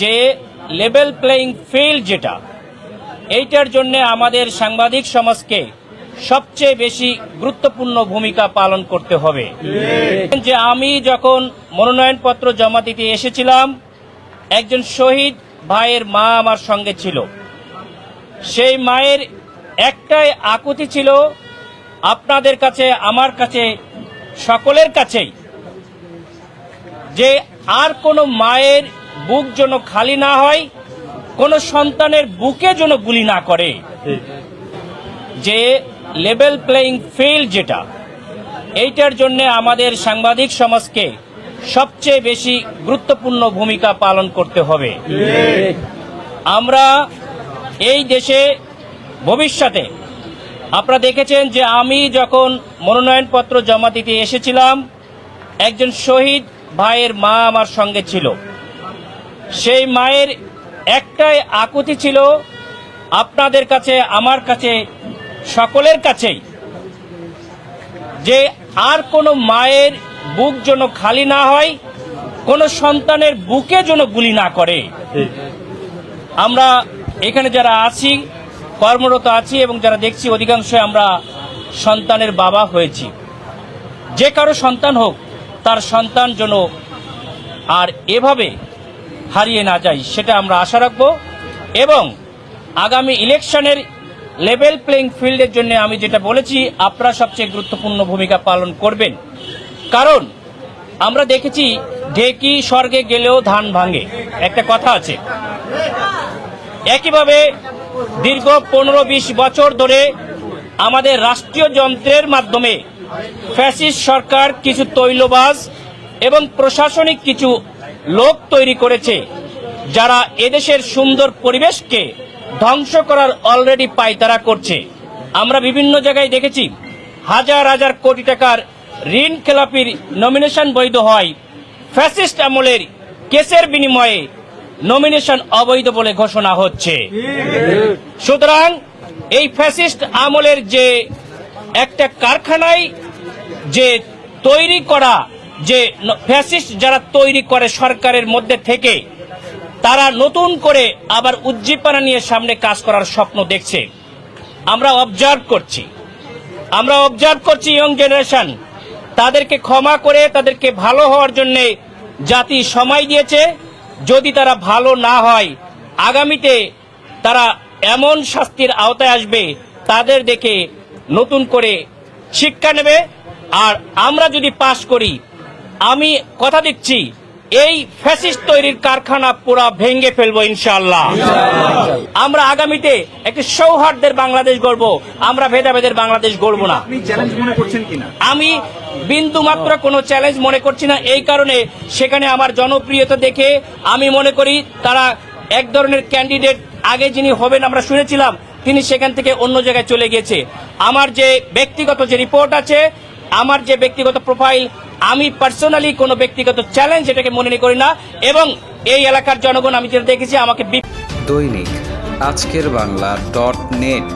যে level playing field যেটা, এইটার জন্য আমাদের সাংবাদিক সমাজকে সবচেয়ে বেশি গুরুত্বপূর্ণ ভূমিকা পালন করতে হবে। যে আমি যখন মনোনয়নপত্র জমা দিতে এসেছিলাম, একজন শহীদ ভাইয়ের মা আমার সঙ্গে ছিল। সেই মায়ের একটাই আকুতি ছিল, আপনাদের কাছে, আমার কাছে, সকলের কাছেই যে আর কোনো মায়ের বুক যেন খালি না হয়, কোনো সন্তানের বুকে যেন গুলি না করে। যে লেভেল প্লেইং ফিল্ড যেটা, এইটার জন্য আমাদের সাংবাদিক সমাজকে সবচেয়ে বেশি গুরুত্বপূর্ণ ভূমিকা পালন করতে হবে। আমরা এই দেশে ভবিষ্যতে, আপনারা দেখেছেন যে আমি যখন মনোনয়নপত্র জমা দিতে এসেছিলাম, একজন শহীদ ভাইয়ের মা আমার সঙ্গে ছিল। সেই মায়ের একটাই আকুতি ছিল আপনাদের কাছে, আমার কাছে, সকলের কাছেই। যে আর কোনো মায়ের বুক যেন খালি না হয়, কোনো সন্তানের বুকে যেন গুলি না করে। আমরা এখানে যারা আছি, কর্মরত আছি এবং যারা দেখছি অধিকাংশ আমরা সন্তানের বাবা হয়েছি। যে কারও সন্তান হোক, তার সন্তান যেন আর এভাবে হারিয়ে না যায় সেটা আমরা আশা রাখব। এবং আগামী ইলেকশনের লেভেল প্লেইং ফিল্ডের জন্য আমি যেটা বলেছি, আপনারা সবচেয়ে গুরুত্বপূর্ণ ভূমিকা পালন করবেন। কারণ আমরা দেখেছি, ঢেকি স্বর্গে গেলেও ধান ভাঙে। একটা কথা আছে। একইভাবে দীর্ঘ পনেরো বিশ বছর ধরে আমাদের রাষ্ট্রীয় যন্ত্রের মাধ্যমে ফ্যাসিস্ট সরকার কিছু তৈলবাজ এবং প্রশাসনিক কিছু লোক তৈরি করেছে যারা এদেশের সুন্দর পরিবেশকে ধ্বংস করার অলরেডি পায়তারা করছে। আমরা বিভিন্ন জায়গায় দেখেছি, হাজার হাজার কোটি টাকার ঋণ খেলাপির নমিনেশন বৈধ হয় ফ্যাসিস্ট আমলের কেসের বিনিময়ে নমিনেশন অবৈধ বলে ঘোষণা হচ্ছে। সুতরাং এই ফ্যাসিস্ট আমলের যে একটা কারখানায় যে তৈরি করা যে ফ্যাসিস্ট যারা তৈরি করে সরকারের মধ্যে থেকে, তারা নতুন করে আবার উজ্জীবনা নিয়ে সামনে কাজ করার স্বপ্ন দেখছে। আমরা অবজার্ভ করছি। আমরা অবজার্ভ করছি ইয়ং জেনারেশন তাদেরকে ক্ষমা করে, তাদেরকে ভালো হওয়ার জন্য জাতি সময় দিয়েছে। যদি তারা ভালো না হয়, আগামীতে তারা এমন শাস্তির আওতায় আসবে, তাদের দেখে নতুন করে শিক্ষা নেবে। আর আমরা যদি পাশ করি আমি কথা দিচ্ছি এই ফ্যাসিস্ট তৈরির কারখানা পুরা ভেঙে ফেলব ইনশাল্লাহ আমরা আগামীতে একটি সৌহার্দ্যের বাংলাদেশ গড়ব আমরা ভেদাভেদের বাংলাদেশ গড়ব না। মনে আমি বিন্দু মাত্র কোনো চ্যালেঞ্জ মনে করছি না এই কারণে সেখানে আমার জনপ্রিয়তা দেখে আমি মনে করি তারা এক ধরনের ক্যান্ডিডেট আগে যিনি হবেন আমরা শুনেছিলাম তিনি সেখান থেকে অন্য জায়গায় চলে গেছে আমার যে ব্যক্তিগত যে রিপোর্ট আছে আমার যে ব্যক্তিগত প্রোফাইল আমি পার্সোনালি কোনো ব্যক্তিগত চ্যালেঞ্জ এটাকে মনে করি না। এবং এই এলাকার জনগণ, আমি যেটা দেখেছি, আমাকে দৈনিক আজকের বাংলা ডট নেট